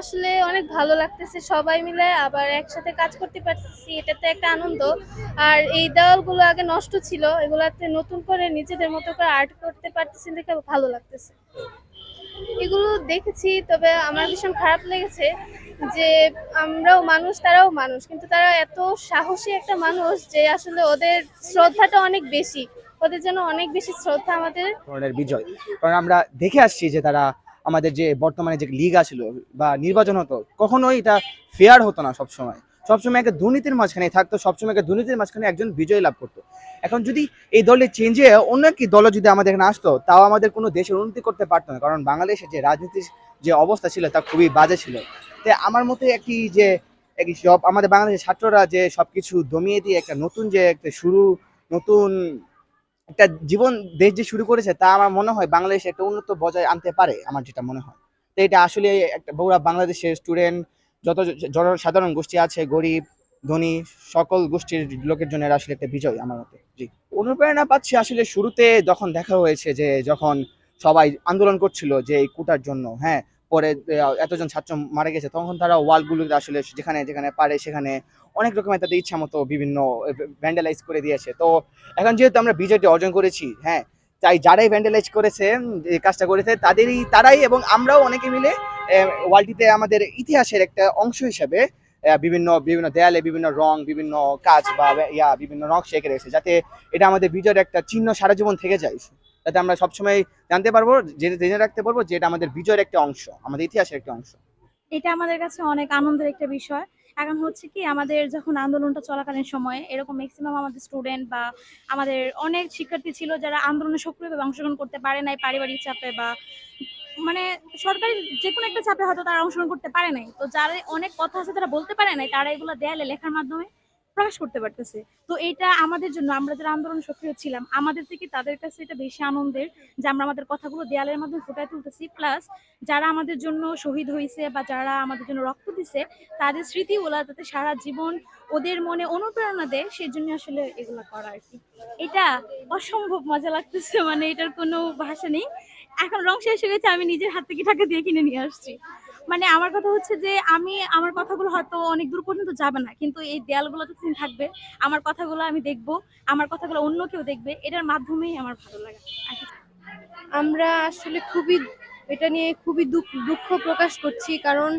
আসলে অনেক ভালো লাগতেছে সবাই মিলে, আবার একসাথে কাজ করতে পারতেছি, এটাতে একটা আনন্দ। আর এই দেওয়ালগুলো আগে নষ্ট ছিল, এগুলাতে নতুন করে নিজেদের মতো করে আর্ট করতে পারতেছি দেখে ভালো লাগতেছে। এগুলো দেখেছি, তবে আমার ভীষণ খারাপ লেগেছে যে আমরাও মানুষ, তারাও মানুষ, কিন্তু তারা এত সাহসী একটা মানুষ যে আসলে ওদের শ্রদ্ধাটা অনেক বেশি। ওদের জন্য অনেক বেশি শ্রদ্ধা আমাদের। বিজয়। কারণ আমরা দেখে আসছি যে তারা আমাদের যে বর্তমানে যে লিগ আছিল বা নির্বাচন হতো, কখনোই এটা ফেয়ার হতো না সবসময়। সবসময় একটা দুর্নীতির মাঝখানে থাকতো, সবসময় একটা দুর্নীতির মাঝখানে একজন বিজয় লাভ করতো। এখন যদি এই দলের চেঞ্জে অন্য একটি দল যদি আমাদের এখানে আসতো, তাও আমাদের কোনো দেশের উন্নতি করতে পারতো না, কারণ বাংলাদেশের যে রাজনীতির যে অবস্থা ছিল, তা খুবই বাজে ছিল। তাই আমার মতে একটি যে, একটি সব আমাদের বাংলাদেশের ছাত্ররা যে সব কিছু দমিয়ে দিয়ে একটা নতুন যে একটা শুরু, নতুন একটা জীবন, দেশ যে শুরু করেছে, তা আমার মনে হয় বাংলাদেশ একটা উন্নত বজায় আনতে পারে, আমার যেটা মনে হয়। তো এটা আসলে একটা বগুড়া বাংলাদেশের স্টুডেন্ট যত জনসাধারণ গোষ্ঠী আছে, গরিব, ধনী, সকল গোষ্ঠীর লোকের জন্য আসলে একটা বিজয় আমার মতে, জি। অনুপ্রেরণা পাচ্ছি আসলে শুরুতে যখন দেখা হয়েছে যে, যখন সবাই আন্দোলন করছিল যে, এই কোটার জন্য হ্যাঁ পরে এতজন ছাত্র মারা গেছে, তখন তারা ওয়ালগুলো আসলে যেখানে যেখানে পারে সেখানে অনেক রকমের তাদের ইচ্ছা মতো বিভিন্ন ভ্যান্ডালাইজ করে দিয়েছে। তো এখন যেহেতু আমরা বিজয়টি অর্জন করেছি হ্যাঁ তাই যারাই ভ্যান্ডালাইজ করেছে কাজটা করেছে, তাদেরই, তারাই এবং আমরাও অনেকে মিলে ওয়ালটিতে আমাদের ইতিহাসের একটা অংশ হিসেবে বিভিন্ন বিভিন্ন দেয়ালে বিভিন্ন রং, বিভিন্ন কাজ বা, ইয়া, বিভিন্ন নকশা এঁকে রেখেছে যাতে এটা আমাদের বিজয়ের একটা চিহ্ন সারা জীবন থেকে যায়। যাতে আমরা সবসময় জানতে পারব, জেনে জেনে রাখতে পারব যে এটা আমাদের বিজয়ের একটা অংশ, আমাদের ইতিহাসের একটা অংশ। এটা আমাদের কাছে অনেক আনন্দের একটা বিষয়। এখন হচ্ছে কি, আমাদের যখন আন্দোলনটা চলাকালীন সময়ে এরকম ম্যাক্সিমাম আমাদের স্টুডেন্ট বা আমাদের অনেক শিক্ষার্থী ছিল যারা আন্দোলনে সক্রিয়ভাবে অংশগ্রহণ করতে পারে নাই পারিবারিক চাপে বা মানে সরকারি যে কোনো একটা চাপে হয়তো তারা অংশগ্রহণ করতে পারে নাই। তো যারা অনেক কথা আছে তারা বলতে পারে নাই, তারা এগুলো দেয়ালে লেখার মাধ্যমে। প্রকাশ করতে পারতেছে। তো এটা আমাদের জন্য, আমরা যারা আন্দোলন সক্রিয় ছিলাম, আমাদের থেকে তাদের কাছে এটা বেশি আনন্দের যে আমরা আমাদের কথাগুলো দেয়ালের মাধ্যমে ফুটায় তুলতেছি। প্লাস যারা আমাদের জন্য শহীদ হয়েছে বা যারা আমাদের জন্য রক্ত দিছে, তাদের স্মৃতিগুলা যাতে সারা জীবন ওদের মনে অনুপ্রেরণা দেয় সেই জন্য আসলে এগুলো করা আর কি। এটা অসম্ভব মজা লাগতেছে মানে এটার কোনো ভাষা নেই। এখন রং শেষ হয়ে গেছে, আমি নিজের হাত থেকে টাকা দিয়ে কিনে নিয়ে আসছি। মানে আমার কথা হচ্ছে যে আমি, আমার কথাগুলো হয়তো অনেক দূর পর্যন্ত যাবে না, কিন্তু এই দেয়ালগুলো তো থাকবে, আমার কথাগুলো আমি দেখব, আমার কথাগুলো অন্য কেউ দেখবে, এটার মাধ্যমেই আমার ভালো লাগে। আমরা আসলে খুবই, এটা নিয়ে খুবই দুঃখ প্রকাশ করছি, কারণ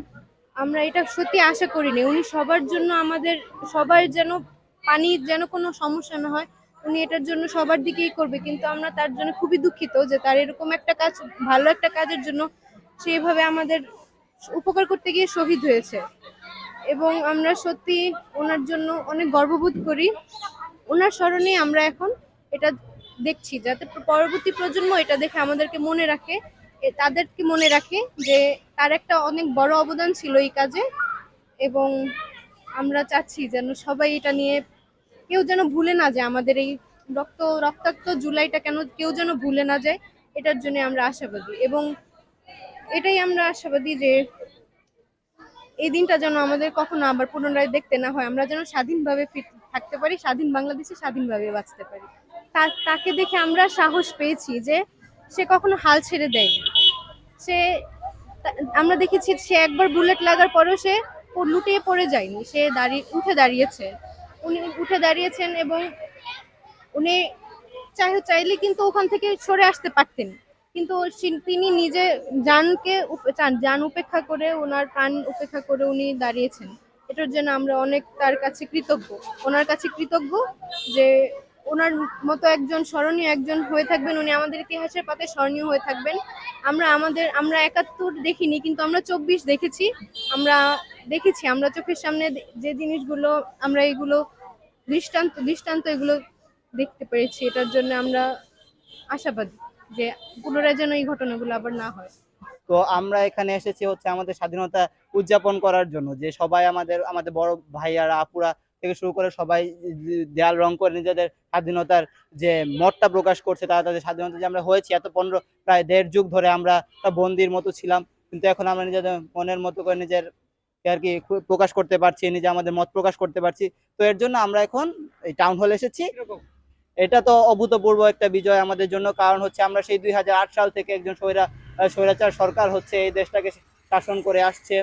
আমরা এটা সত্যি আশা করিনি উনি সবার জন্য আমাদের সবার যেন পানির যেন কোনো সমস্যা না হয়, উনি এটার জন্য সবার দিকেই করবে, কিন্তু আমরা তার জন্য খুবই দুঃখিত যে তার এরকম একটা কাজ, ভালো একটা কাজের জন্য সেইভাবে আমাদের উপকার করতে গিয়ে শহীদ হয়েছে। এবং আমরা সত্যি ওনার জন্য অনেক গর্ববোধ করি। ওনার স্মরণে আমরা এখন এটা দেখছি, যাতে পরবর্তী প্রজন্ম এটা দেখে আমাদেরকে মনে রাখে তাদেরকে মনে রাখে যে তার একটা অনেক বড় অবদান ছিল এই কাজে। এবং আমরা চাচ্ছি যেন সবাই এটা নিয়ে কেউ যেন ভুলে না যায়, আমাদের এই রক্ত, রক্তাক্ত জুলাইটা কেন কেউ যেন ভুলে না যায়, এটার জন্য আমরা আশাবাদী। এবং এটাই আমরা আশাবাদী যে এই দিনটা যেন আমাদের কখনো আবার পুনরায় দেখতে না হয়। আমরা যেন স্বাধীনভাবে থাকতে পারি, স্বাধীন বাংলাদেশে স্বাধীনভাবে বাঁচতে পারি। তাকে দেখে আমরা সাহস পেয়েছি যে সে কখনো হাল ছেড়ে দেয়নি। সে আমরা দেখেছি সে একবার বুলেট লাগার পরেও সে লুটিয়ে পড়ে যায়নি। সে দাঁড়িয়ে, উঠে দাঁড়িয়েছে। উনি উঠে দাঁড়িয়েছেন এবং উনি চাই, চাইলে কিন্তু ওখান থেকে সরে আসতে পারতেন। কিন্তু তিনি নিজে জানকে জান উপেক্ষা করে ওনার প্রাণ উপেক্ষা করে উনি দাঁড়িয়েছেন। এটার জন্য আমরা অনেক তার কাছে কৃতজ্ঞ। ওনার কাছে কৃতজ্ঞ যে ওনার মতো একজন স্মরণীয় একজন হয়ে থাকবেন। উনি আমাদের ইতিহাসের পাতায় স্মরণীয় হয়ে থাকবেন। আমরা আমাদের, আমরা একাত্তর দেখিনি, কিন্তু আমরা চব্বিশ দেখেছি। আমরা দেখেছি, আমরা চোখের সামনে যে জিনিসগুলো, আমরা এগুলো দৃষ্টান্ত দৃষ্টান্ত এগুলো দেখতে পেরেছি। এটার জন্য আমরা আশাবাদী। যে পুনরায় যেন এই ঘটনাগুলো আবার না হয়। তো আমরা এখানে এসেছি হচ্ছে আমাদের স্বাধীনতা উদযাপন করার জন্য যে সবাই আমাদের আমাদের বড় ভাইয়ারা আপুরা থেকে শুরু করে সবাই দেয়াল রং করে নিজেদের স্বাধীনতার যে মতটা প্রকাশ করছে তারা তাদের স্বাধীনতা যে আমরা হয়েছি এত পনেরো প্রায় দেড় যুগ ধরে আমরা বন্দির মতো ছিলাম কিন্তু এখন আমরা নিজেদের মনের মতো করে নিজের আর কি প্রকাশ করতে পারছি নিজে আমাদের মত প্রকাশ করতে পারছি। তো এর জন্য আমরা এখন এই টাউন হল এসেছি। এটা তো অভূতপূর্ব একটা বিজয় আমাদের জন্য, কারণ হচ্ছে আমরা সেই দুই হাজার আট সাল থেকে একজন স্বৈরা, স্বৈরাচার সরকার হচ্ছে এই দেশটাকে শাসন করে আসছে।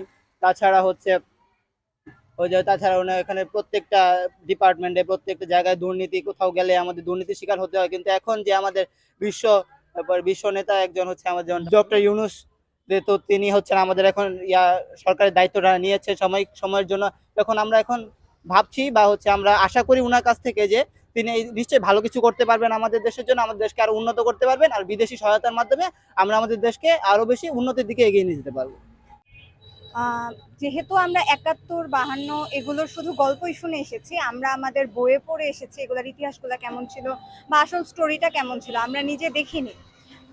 তাছাড়া হচ্ছে, ওই যে তাছাড়া ওনার এখানে প্রত্যেকটা ডিপার্টমেন্টে প্রত্যেকটা জায়গায় দুর্নীতি, কোথাও গেলে আমাদের দুর্নীতির শিকার হতে হয়। কিন্তু এখন যে আমাদের বিশ্ব বিশ্ব নেতা একজন হচ্ছে আমাদের ডক্টর ইউনুস তো তিনি হচ্ছেন আমাদের এখন ইয়া সরকারের দায়িত্বটা নিয়েছে সময়, সময়ের জন্য। তখন আমরা এখন ভাবছি বা হচ্ছে আমরা আশা করি ওনার কাছ থেকে যে তিনি নিশ্চয়ই ভালো কিছু করতে পারবেন আমাদের দেশের জন্য, আমাদের দেশকে আরও উন্নত করতে পারবেন আর বিদেশি সহায়তার মাধ্যমে আমরা আমাদের দেশকে আরও বেশি উন্নতির দিকে এগিয়ে নিয়ে যেতে পারব। যেহেতু আমরা একাত্তর, বাহান্ন এগুলোর শুধু গল্পই শুনে এসেছি, আমরা আমাদের বইয়ে পড়ে এসেছি এগুলোর ইতিহাসগুলো কেমন ছিল বা আসল স্টোরিটা কেমন ছিল, আমরা নিজে দেখিনি।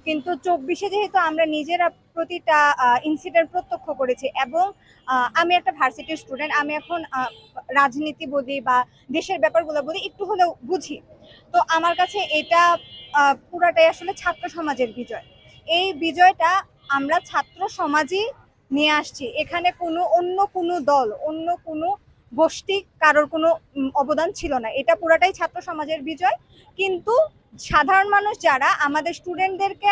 কিন্তু চব্বিশে যেহেতু আমরা নিজেরা প্রতিটা ইনসিডেন্ট প্রত্যক্ষ করেছি এবং আমি একটা ভার্সিটির স্টুডেন্ট আমি এখন রাজনীতি বলি বা দেশের ব্যাপারগুলো বলি, একটু হলেও বুঝি। তো আমার কাছে এটা পুরাটাই আসলে ছাত্র সমাজের বিজয়। এই বিজয়টা আমরা ছাত্র সমাজই নিয়ে আসছি। এখানে কোনো, অন্য কোনো দল, অন্য কোনো গোষ্ঠী কারোর কোনো অবদান ছিল না। এটা পুরাটাই ছাত্র সমাজের বিজয়। কিন্তু সাধারণ মানুষ যারা আমাদের স্টুডেন্টদেরকে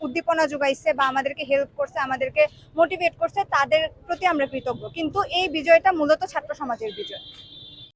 উদ্দীপনা যোগাইছে বা আমাদেরকে হেল্প করছে, আমাদেরকে মোটিভেট করছে, তাদের প্রতি আমরা কৃতজ্ঞ। কিন্তু এই বিজয়টা মূলত ছাত্র সমাজের বিজয়।